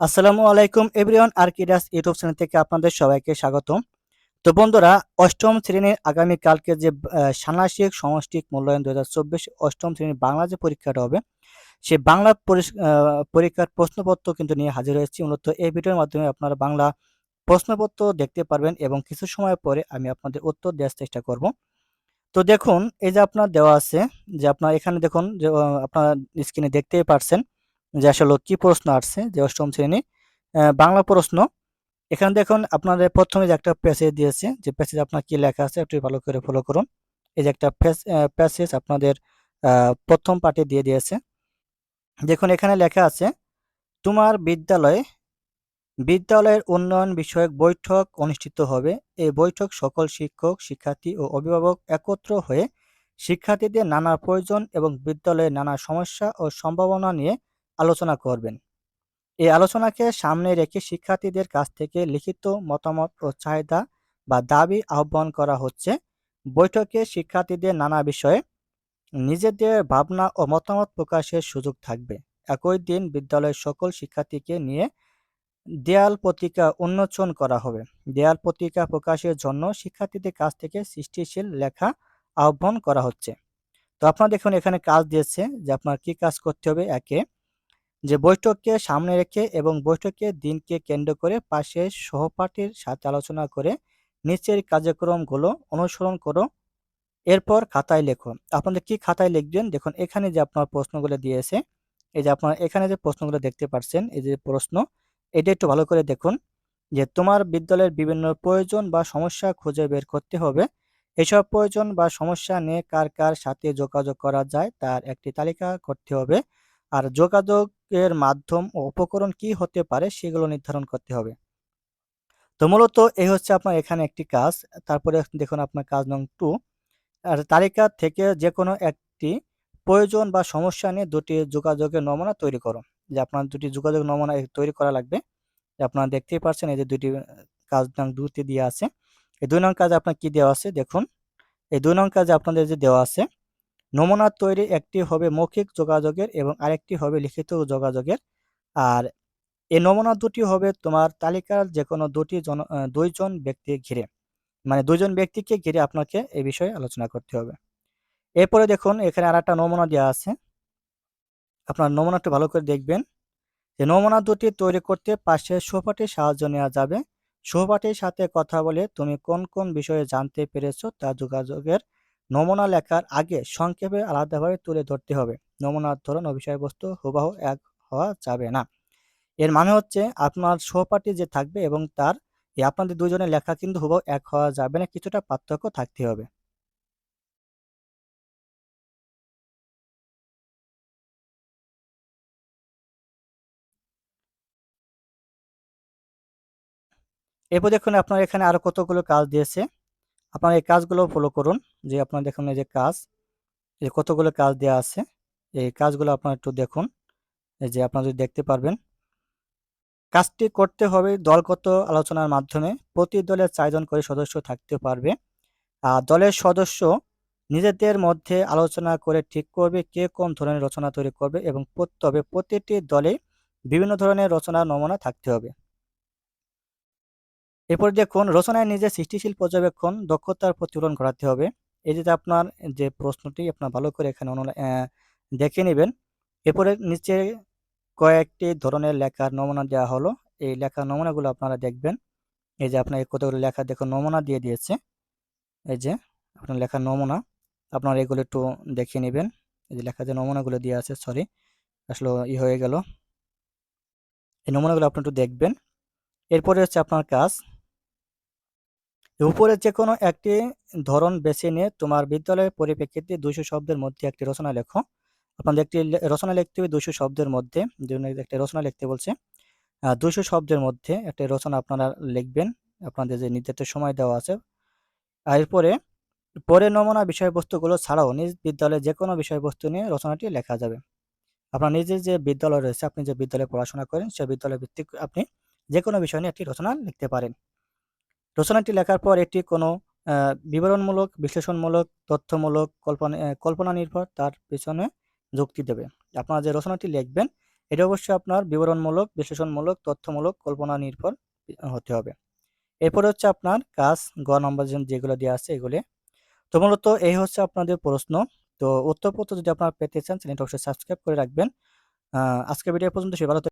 আসসালামু আলাইকুম everyone আর্কিডাস YouTube channel থেকে আপনাদের সবাইকে স্বাগতম। তো বন্ধুরা, অষ্টম শ্রেণির আগামীকালকে যে ষান্মাসিক সমষ্টিক মূল্যায়ন দু অষ্টম শ্রেণির বাংলা যে পরীক্ষাটা হবে, সে বাংলা পরীক্ষার প্রশ্নপত্র কিন্তু নিয়ে হাজির হয়েছি। মূলত এই ভিডিওর মাধ্যমে আপনারা বাংলা প্রশ্নপত্র দেখতে পারবেন এবং কিছু সময় পরে আমি আপনাদের উত্তর দেওয়ার চেষ্টা করব। তো দেখুন, এই যে আপনার দেওয়া আছে, যে আপনার এখানে দেখুন, যে আপনার স্ক্রিনে দেখতেই পারছেন। যে আসলে কি প্রশ্ন আসছে, যে অষ্টম শ্রেণি বাংলা প্রশ্ন। এখানে দেখুন, আপনাদের প্রথমে যে একটা প্যাসেজ দিয়েছে, যে প্যাসেজ আপনার কি লেখা আছে, একটু ভালো করে ফলো করুন। এই যে একটা প্যাসেজ আপনাদের প্রথম পার্টে দিয়ে দিয়েছে। দেখুন, এখানে লেখা আছে, তোমার বিদ্যালয়ে, বিদ্যালয়ের উন্নয়ন বিষয়ক বৈঠক অনুষ্ঠিত হবে। এই বৈঠক সকল শিক্ষক, শিক্ষার্থী ও অভিভাবক একত্র হয়ে শিক্ষার্থীদের নানা প্রয়োজন এবং বিদ্যালয়ের নানা সমস্যা ও সম্ভাবনা নিয়ে আলোচনা করবেন। এই আলোচনাকে সামনে রেখে শিক্ষার্থীদের কাছ থেকে লিখিত মতামত ও চাহিদা বা দাবি আহ্বান করা হচ্ছে। বৈঠকে শিক্ষার্থীদের নানা বিষয়ে নিজেদের ভাবনা ও মতামত প্রকাশের সুযোগ থাকবে। একই দিন বিদ্যালয়ের সকল শিক্ষার্থীকে নিয়ে দেয়াল পত্রিকা উন্মোচন করা হবে। দেয়াল পত্রিকা প্রকাশের জন্য শিক্ষার্থীদের কাছ থেকে সৃষ্টিশীল লেখা আহ্বান করা হচ্ছে। তো আপনারা দেখুন এখানে কাজ দিয়েছে যে আপনার কি কাজ করতে হবে? একে যে বৈঠককে সামনে রেখে এবং বৈঠকে দিনকে কেন্দ্র করে পাশের সহপাঠীর সাথে আলোচনা করে নিচের কার্যক্রমগুলো অনুসরণ করো। এরপর খাতায় লেখো। আপনাদের কি খাতায় লিখবেন? দেখুন, এখানে যে আপনার প্রশ্নগুলো দিয়েছে, এই যে আপনার এখানে যে প্রশ্নগুলো দেখতে পাচ্ছেন, এই যে প্রশ্ন, এটা একটু ভালো করে দেখুন যে তোমার বিদ্যালয়ের বিভিন্ন প্রয়োজন বা সমস্যা খুঁজে বের করতে হবে। এসব প্রয়োজন বা সমস্যা নিয়ে কার কার সাথে যোগাযোগ করা যায় তার একটি তালিকা করতে হবে। আর যোগাযোগের মাধ্যম ও উপকরণ কি হতে পারে সেগুলো নির্ধারণ করতে হবে। তো মূলত এই হচ্ছে আপনার এখানে একটি কাজ। তারপরে দেখুন আপনার কাজ নং টু। আর তালিকা থেকে যে কোনো একটি প্রয়োজন বা সমস্যা নিয়ে দুটি যোগাযোগের নমুনা তৈরি করো। যে আপনার দুটি যোগাযোগ নমুনা তৈরি করা লাগবে। আপনারা দেখতেই পাচ্ছেন এই যে দুটি কাজ নং দুটি দিয়ে আছে। এই দুই নং কাজে আপনার কি দেওয়া আছে? দেখুন। এই দুই নং কাজে আপনাদের যে দেওয়া আছে নমুনা তৈরি একটি হবে মৌখিক যোগাযোগের এবং আরেকটি হবে লিখিত যোগাযোগের। আর এই নমুনা দুটি হবে তোমার তালিকার যে কোনো দুটি জন দুইজন ব্যক্তি ঘিরে। মানে দুইজন ব্যক্তিকে ঘিরে আপনাকে এই বিষয়ে আলোচনা করতে হবে। এরপরে দেখুন, এখানে আর একটা নমুনা দেওয়া আছে। আপনার নমুনাটা ভালো করে দেখবেন। যে নমুনা দুটি তৈরি করতে পাশে সহপাঠীর সাহায্য নেওয়া যাবে। সহপাঠীর সাথে কথা বলে তুমি কোন কোন বিষয়ে জানতে পেরেছ তা যোগাযোগের নমুনা লেখার আগে সংক্ষেপে আলাদাভাবে তুলে ধরতে হবে। নমুনার ধরন ও বিষয়বস্তু, হুবাহু এক হওয়া যাবে না। এর মানে হচ্ছে আপনার সহপাঠী যে থাকবে এবং তার আপনাদের দুজনের লেখা কিন্তু হুবাহু এক হওয়া যাবে না, কিছুটা পার্থক্য থাকতে হবে। এরপর দেখুন আপনার এখানে আরও কতগুলো কাজ দিয়েছে। আপনার এই কাজগুলো ফলো করুন, যে আপনার দেখুন এই যে কাজ এই কতগুলো কাজ দেওয়া আছে, এই কাজগুলো আপনার একটু দেখুন। এই যে আপনারা যদি দেখতে পারবেন, কাজটি করতে হবে দলগত আলোচনার মাধ্যমে, প্রতি দলে চারজন করে সদস্য থাকতে পারবে। আর দলের সদস্য নিজেদের মধ্যে আলোচনা করে ঠিক করবে কে কোন ধরনের রচনা তৈরি করবে এবং তবে প্রতিটি দলে বিভিন্ন ধরনের রচনার নমুনা থাকতে হবে। এরপর দেখুন রচনায় নিজে সৃষ্টিশীল পর্যবেক্ষণ, দক্ষতার প্রতিফলন ঘটাতে হবে। এই যে আপনার যে প্রশ্নটি, আপনার ভালো করে এখানে দেখে নেবেন। এরপরে নিচে কয়েকটি ধরনের লেখার নমুনা দেওয়া হলো। এই লেখার নমুনাগুলো আপনারা দেখবেন। এই যে আপনার কতগুলো লেখা দেখুন নমুনা দিয়ে দিয়েছে। এই যে আপনার লেখার নমুনা, আপনারা এগুলো একটু দেখে নেবেন। এই যে লেখা যে নমুনাগুলো দিয়ে আছে সরি আসলে ই হয়ে গেল। এই নমুনাগুলো আপনি একটু দেখবেন। এরপরে হচ্ছে আপনার কাজ। উপরে যে কোনো একটি ধরন বেছে নিয়ে তোমার বিদ্যালয়ের পরিপ্রেক্ষিতে দুইশো শব্দের মধ্যে একটি রচনা লেখো। আপনাদের একটি রচনা লিখতে হবে দুইশো শব্দের মধ্যে। একটা রচনা লিখতে বলছে। দুইশো শব্দের মধ্যে একটা রচনা আপনারা লিখবেন। আপনাদের যে নির্ধারিত সময় দেওয়া আছে। এরপরে, পরে নমুনা বিষয়বস্তুগুলো ছাড়াও নিজ বিদ্যালয়ে যে কোনো বিষয়বস্তু নিয়ে রচনাটি লেখা যাবে। আপনার নিজের যে বিদ্যালয় রয়েছে, আপনি যে বিদ্যালয়ে পড়াশোনা করেন সেই বিদ্যালয় ভিত্তিক আপনি যে কোনো বিষয় নিয়ে একটি রচনা লিখতে পারেন। রচনাটি লেখার পর এটি কোনো বিবরণমূলক বিশ্লেষণমূলক তথ্যমূলক কল্পনা কল্পনা নির্ভর তার পেছনে যুক্তি দেবে। আপনারা যে রচনাটি লিখবেন এটা অবশ্যই আপনার বিবরণমূলক বিশ্লেষণমূলক তথ্যমূলক কল্পনা নির্ভর হতে হবে। এরপরে হচ্ছে আপনার কাজ গ নম্বর যেগুলো দেওয়া আছে এগুলি। তো মূলত এই হচ্ছে আপনাদের প্রশ্ন। তো উত্তরপত্র যদি আপনারা পেতে চান চ্যানেলটা অবশ্যই সাবস্ক্রাইব করে রাখবেন। আহ, আজকের ভিডিও পর্যন্ত সে ভালো।